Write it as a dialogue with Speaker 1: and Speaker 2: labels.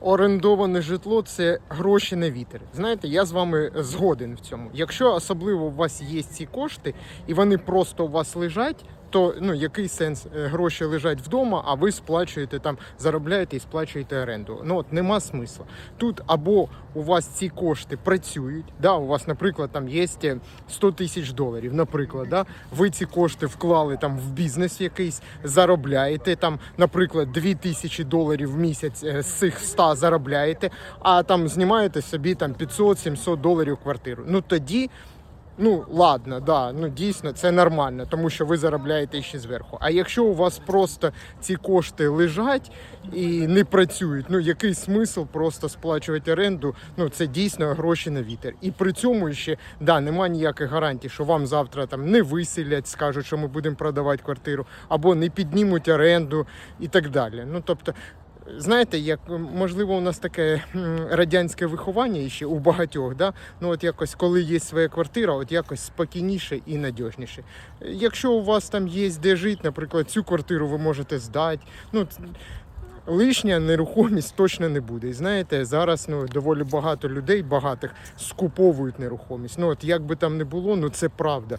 Speaker 1: орендоване житло це гроші на вітер. Знаєте, я з вами згоден в цьому. Якщо особливо у вас є ці кошти і вони просто у вас лежать. То ну який сенс е, гроші лежать вдома, а ви сплачуєте там, заробляєте і сплачуєте оренду. Ну от нема смисла. Тут або у вас ці кошти працюють, да, у вас, наприклад, там є 100 тисяч доларів, наприклад, да, ви ці кошти вклали там в бізнес якийсь, заробляєте там, наприклад, 2 тисячі доларів в місяць е, з цих 100 заробляєте, а там знімаєте собі там 500-700 доларів квартиру. Ну тоді. Ну, ладно, да, ну дійсно це нормально, тому що ви заробляєте ще зверху. А якщо у вас просто ці кошти лежать і не працюють, ну який смисл просто сплачувати оренду? Ну це дійсно гроші на вітер. І при цьому ще да, нема ніяких гарантій, що вам завтра там не виселять, скажуть, що ми будемо продавати квартиру, або не піднімуть оренду і так далі. Ну тобто. Знаєте, як можливо у нас таке радянське виховання ще у багатьох, да? ну от якось коли є своя квартира, от якось спокійніше і надіжніше. Якщо у вас там є де жити, наприклад, цю квартиру ви можете здати. Ну, лишня нерухомість точно не буде. І знаєте, зараз ну, доволі багато людей багатих скуповують нерухомість. Ну от як би там не було, ну це правда.